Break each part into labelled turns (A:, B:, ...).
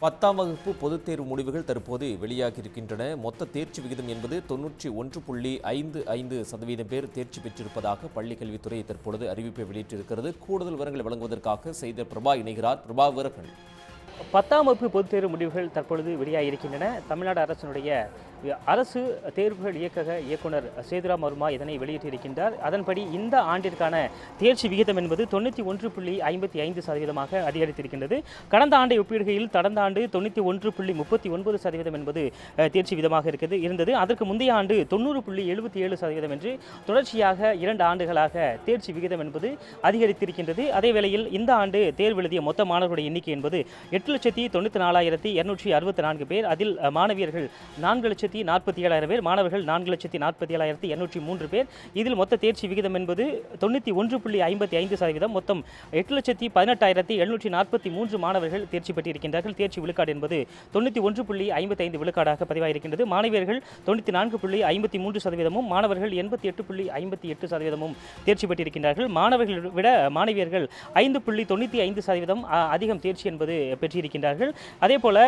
A: பத்தாம் வகுப்பு பொதுத் தேர்வு முடிவுகள் தற்போது வெளியாகியிருக்கின்றன. மொத்த தேர்ச்சி விகிதம் என்பது தொன்னூற்றி ஒன்று புள்ளி ஐந்து ஐந்து சதவீதம் பேர் தேர்ச்சி பெற்றிருப்பதாக பள்ளிக் கல்வித்துறை தற்பொழுது அறிவிப்பை வெளியிட்டிருக்கிறது. கூடுதல் விவரங்களை வழங்குவதற்காக செய்த பிரபா இணைகிறார். பிரபா விவரங்கள்.
B: பத்தாம் வகுப்பு பொதுத் தேர்வு முடிவுகள் தற்பொழுது வெளியாகியிருக்கின்றன. தமிழ்நாடு அரசினுடைய அரசு தேர்வுகள் இயக்கக இயக்குனர் சேதுராம் வர்மா இதனை வெளியிட்டிருக்கின்றார். அதன்படி இந்த ஆண்டிற்கான தேர்ச்சி விகிதம் என்பது தொண்ணூற்றி ஒன்று புள்ளி ஐம்பத்தி ஐந்து சதவீதமாக அதிகரித்திருக்கின்றது. கடந்த ஆண்டை ஒப்பிடுகையில் கடந்த ஆண்டு தொண்ணூற்றி ஒன்று புள்ளி முப்பத்தி ஒன்பது சதவீதம் என்பது தேர்ச்சி விதமாக இருக்குது இருந்தது. அதற்கு முந்தைய ஆண்டு தொண்ணூறு புள்ளி எழுபத்தி ஏழு சதவீதம் என்று தொடர்ச்சியாக இரண்டு ஆண்டுகளாக தேர்ச்சி விகிதம் என்பது அதிகரித்திருக்கின்றது. அதே வேளையில் இந்த ஆண்டு தேர்வு எழுதிய மொத்த மாணவர்களுடைய எண்ணிக்கை என்பது எட்டு எட்டு லட்சத்தி தொண்ணூற்றி நாலாயிரத்தி இரநூற்றி அறுபத்தி நான்கு பேர். அதில் மாணவியர்கள் நான்கு லட்சத்தி நாற்பத்தி ஏழாயிரம் பேர் மாணவர்கள் நான்கு லட்சத்தி நாற்பத்தி ஏழாயிரத்தி இரநூற்றி மூன்று பேர். இதில் மொத்த தேர்ச்சி விகிதம் என்பது தொண்ணூற்றி ஒன்று புள்ளி ஐம்பத்தி ஐந்து சதவீதம். மொத்தம் எட்டு லட்சத்தி பதினெட்டாயிரத்தி எழுநூற்றி நாற்பத்தி மூன்று மாணவர்கள் தேர்ச்சி பெற்றிருக்கின்றார்கள். தேர்ச்சி விழுக்காடு என்பது தொண்ணூற்றி ஒன்று புள்ளி ஐம்பத்தி ஐந்து விழுக்காடாக பதிவாயிருக்கின்றது. மாணவியர்கள் தொண்ணூற்றி நான்கு புள்ளி ஐம்பத்தி மூன்று சதவீதமும் மாணவர்கள் எண்பத்தி எட்டு புள்ளி ஐம்பத்தி எட்டு சதவீதமும் தேர்ச்சி பெற்றிருக்கின்றார்கள். மாணவர்களை விட மாணவியர்கள் ஐந்து புள்ளி தொண்ணூற்றி ஐந்து சதவீதம் அதிகம் தேர்ச்சி என்பது பேசியிருக்கின்றார்கள் அதே போல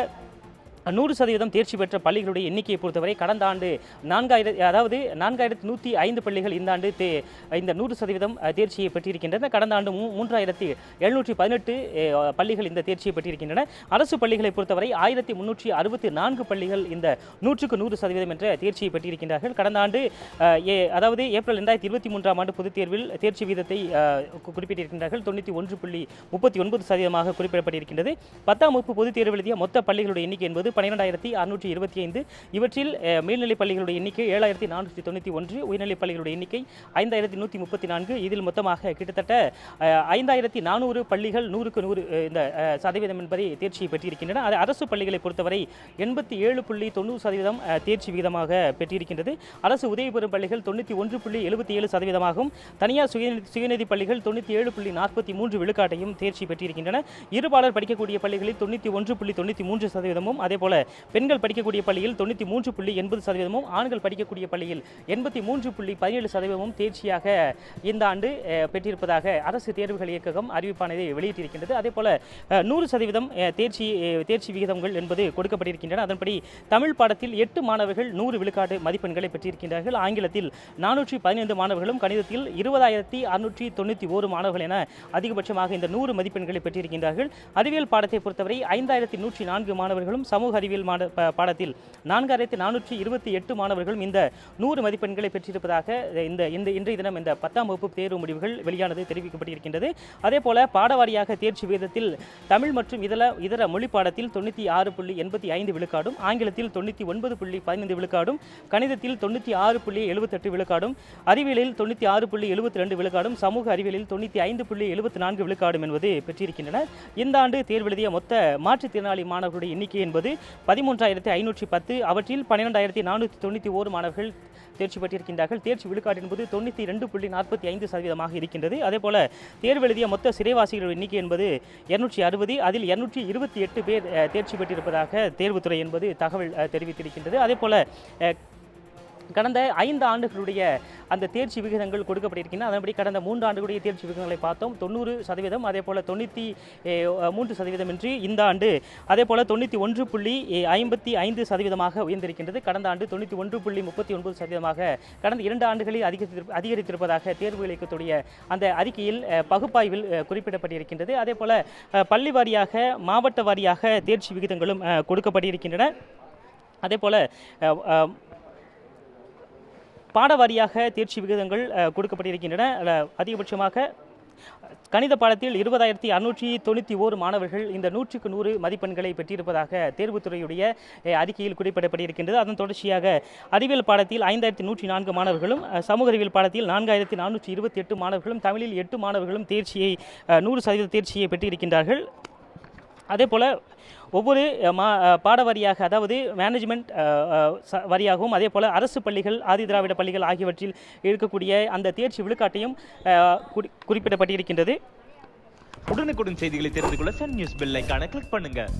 B: நூறு சதவீதம் தேர்ச்சி பெற்ற பள்ளிகளுடைய எண்ணிக்கையை பொறுத்தவரை கடந்த ஆண்டு நான்காயிரத்து அதாவது நான்காயிரத்து நூற்றி ஐந்து பள்ளிகள் இந்த ஆண்டு தே இந்த நூறு சதவீதம் தேர்ச்சியை பெற்றிருக்கின்றன. கடந்த ஆண்டு மூ மூன்றாயிரத்தி எழுநூற்றி பதினெட்டு பள்ளிகள் இந்த தேர்ச்சியை பெற்றிருக்கின்றன. அரசு பள்ளிகளை பொறுத்தவரை ஆயிரத்தி முன்னூற்றி அறுபத்தி நான்கு பள்ளிகள் இந்த நூற்றுக்கு நூறு சதவீதம் என்ற தேர்ச்சியை பெற்றிருக்கின்றார்கள். கடந்த ஆண்டு ஏ- அதாவது ஏப்ரல் ரெண்டாயிரத்தி இருபத்தி மூன்றாம் ஆண்டு பொதுத் தேர்வில் தேர்ச்சி வீதத்தை குறிப்பிட்டிருக்கின்றார்கள். தொண்ணூற்றி ஒன்று புள்ளி முப்பத்தி ஒன்பது சதவீதமாக குறிப்பிடப்பட்டிருக்கின்றது. பத்தாம் வகுப்பு பொதுத் தேர்வு எழுதிய மொத்த பள்ளிகளுடைய எண்ணிக்கை என்பது பன்னிரெண்டாயிரத்தி அறுநூற்றி இருபத்தி ஐந்து. இவற்றில் மேல்நிலைப் பள்ளிகளுடைய எண்ணிக்கை ஏழாயிரத்தி நானூற்றி தொண்ணூற்றி ஒன்று உயர்நிலைப் பள்ளிகளுடைய எண்ணிக்கை ஐந்தாயிரத்தி நூற்றி முப்பத்தி நான்கு. இதில் மொத்தமாக கிட்டத்தட்ட ஐந்தாயிரத்தி நானூறு பள்ளிகள் நூறுக்கு நூறு இந்த சதவீதம் என்பதை தேர்ச்சியை பெற்றிருக்கின்றன. அது அரசு பள்ளிகளை பொறுத்தவரை எண்பத்தி ஏழு புள்ளி தொண்ணூறு சதவீதம் தேர்ச்சி விகிதமாக பெற்றிருக்கின்றது. அரசு உதவி பெறும் பள்ளிகள் தொண்ணூற்றி ஒன்று புள்ளி எழுபத்தி ஏழு சதவீதமாகவும் தனியார் சுயநிதி சுயநிதி பள்ளிகள் தொண்ணூற்றி ஏழு புள்ளி நாற்பத்தி மூன்று விழுக்காட்டையும் தேர்ச்சி பெற்றிருக்கின்றன. இருபாலர் படிக்கக்கூடிய பள்ளிகளில் தொண்ணூற்றி ஒன்று புள்ளி தொண்ணூற்றி மூன்று சதவீதமும் போல பெண்கள் படிக்கக்கூடிய பள்ளியில் தொண்ணூற்றி மூன்று புள்ளி எண்பது சதவீதமும் ஆண்கள் படிக்கக்கூடிய பள்ளியில் எண்பத்தி மூன்று புள்ளி பதினேழு சதவீதமும் தேர்ச்சியாக இந்த ஆண்டு பெற்றிருப்பதாக அரசு தேர்வுகள் இயக்ககம் அறிவிப்பானதை வெளியிட்டிருக்கின்றது. அதே போல நூறு சதவீதம் தேர்ச்சி தேர்ச்சி விகிதங்கள் என்பது கொடுக்கப்பட்டிருக்கின்றன. அதன்படி தமிழ் பாடத்தில் எட்டு மாணவர்கள் நூறு விழுக்காடு மதிப்பெண்களை பெற்றிருக்கின்றார்கள். ஆங்கிலத்தில் நானூற்றி பதினைந்து மாணவர்களும் கணிதத்தில் இருபதாயிரத்தி அறுநூற்றி தொண்ணூற்றி ஓரு மாணவர்கள் என அதிகபட்சமாக இந்த நூறு மதிப்பெண்களை பெற்றிருக்கின்றார்கள். அறிவியல் பாடத்தை பொறுத்தவரை ஐந்தாயிரத்தி நூற்றி நான்கு மாணவர்களும் சமூக அறிவியல் மாட பாடத்தில் நான்காயிரத்தி நானூற்றி இருபத்தி எட்டு மாணவர்களும் இந்த நூறு மதிப்பெண்களை பெற்றிருப்பதாக இந்த இந்த இன்றைய தினம் இந்த பத்தாம் வகுப்பு தேர்வு முடிவுகள் வெளியானது தெரிவிக்கப்பட்டிருக்கின்றது. அதே போல பாடவாரியாக தேர்ச்சி வீதத்தில் தமிழ் மற்றும் இதர இதர மொழி பாடத்தில் தொண்ணூற்றி ஆறு புள்ளி எண்பத்தி ஐந்து விழுக்காடும் ஆங்கிலத்தில் தொண்ணூற்றி ஒன்பது புள்ளி பதினைந்து விழுக்காடும் கணிதத்தில் தொண்ணூற்றி ஆறு புள்ளி எழுபத்தெட்டு விழுக்காடும் அறிவியலில் தொண்ணூற்றி ஆறு புள்ளி எழுபத்தி ரெண்டு விழுக்காடும் சமூக அறிவியலில் தொண்ணூற்றி ஐந்து புள்ளி எழுபத்தி நான்கு விழுக்காடும் என்பது பெற்றிருக்கின்றன. இந்த ஆண்டு தேர்வெழுதிய மொத்த மாற்றுத்திறனாளி மாணவர்களுடைய எண்ணிக்கை என்பது பதிமூன்றாயிரத்தி ஐநூற்றி பத்து அவற்றில் பன்னிரெண்டாயிரத்தி நானூற்றி தொண்ணூற்றி ஓரு மாணவர்கள் தேர்ச்சி பெற்றிருக்கின்றார்கள். தேர்ச்சி விழுக்காடு என்பது தொண்ணூற்றி ரெண்டு புள்ளி நாற்பத்தி ஐந்து சதவீதமாக இருக்கின்றது. அதேபோல தேர்வு எழுதிய மொத்த சிறைவாசிகளின் எண்ணிக்கை என்பது இருநூற்றி அறுபது அதில் இருநூற்றி இருபத்தி எட்டு பேர் அஹ், தேர்ச்சி பெற்றிருப்பதாக தேர்வுத்துறை என்பது தகவல் தெரிவித்திருக்கின்றது. அதேபோல அஹ், கடந்த ஐந்து ஆண்டுகளுடைய அந்த தேர்ச்சி விகிதங்கள் கொடுக்கப்பட்டிருக்கின்றன. அதன்படி கடந்த மூன்று ஆண்டுகளுடைய தேர்ச்சி விகிதங்களை பார்த்தோம். தொண்ணூறு சதவீதம் அதே போல் தொண்ணூற்றி மூன்று சதவீதம் என்று இந்த ஆண்டு அதே போல் தொண்ணூற்றி ஒன்று புள்ளி ஐம்பத்தி ஐந்து சதவீதமாக உயர்ந்திருக்கின்றது. கடந்த ஆண்டு தொண்ணூற்றி ஒன்று புள்ளி முப்பத்தி ஒன்பது சதவீதமாக கடந்த இரண்டு ஆண்டுகளில் அதிகரித்து அதிகரித்திருப்பதாக தேர்வு இயக்கத்துடைய அந்த அறிக்கையில் பகுப்பாய்வில் குறிப்பிடப்பட்டிருக்கின்றது. அதே போல் பள்ளி வாரியாக மாவட்ட வாரியாக தேர்ச்சி விகிதங்களும் கொடுக்கப்பட்டிருக்கின்றன. அதே போல் பாடவாரியாக தேர்ச்சி விகிதங்கள் கொடுக்கப்பட்டிருக்கின்றன. அதிகபட்சமாக கணித பாடத்தில் இருபதாயிரத்தி அறுநூற்றி தொண்ணூற்றி ஓரு மாணவர்கள் இந்த நூற்றுக்கு நூறு மதிப்பெண்களை பெற்றிருப்பதாக தேர்வுத்துறையுடைய அறிக்கையில் குறிப்பிடப்பட்டிருக்கின்றது. அதன் தொடர்ச்சியாக அறிவியல் பாடத்தில் ஐந்தாயிரத்தி நூற்றி நான்கு மாணவர்களும் சமூக அறிவியல் பாடத்தில் நான்காயிரத்தி நானூற்றி இருபத்தி எட்டு மாணவர்களும் தமிழில் எட்டு மாணவர்களும் தேர்ச்சியை நூறு சதவீத தேர்ச்சியை பெற்றிருக்கின்றார்கள். அதே போல் ஒவ்வொரு மா பாட வரியாக அதாவது மேனேஜ்மெண்ட் வரியாகவும் ச- அதே போல் அரசு பள்ளிகள் ஆதி திராவிட பள்ளிகள் ஆகியவற்றில் இருக்கக்கூடிய அந்த தேர்ச்சி விழுக்காட்டையும் குறி- குறிப்பிடப்பட்டிருக்கின்றது.
C: உடனுக்குடன் செய்திகளை தெரிந்து கொள்ள சன் நியூஸ் பெல் கிளிக் பண்ணுங்கள்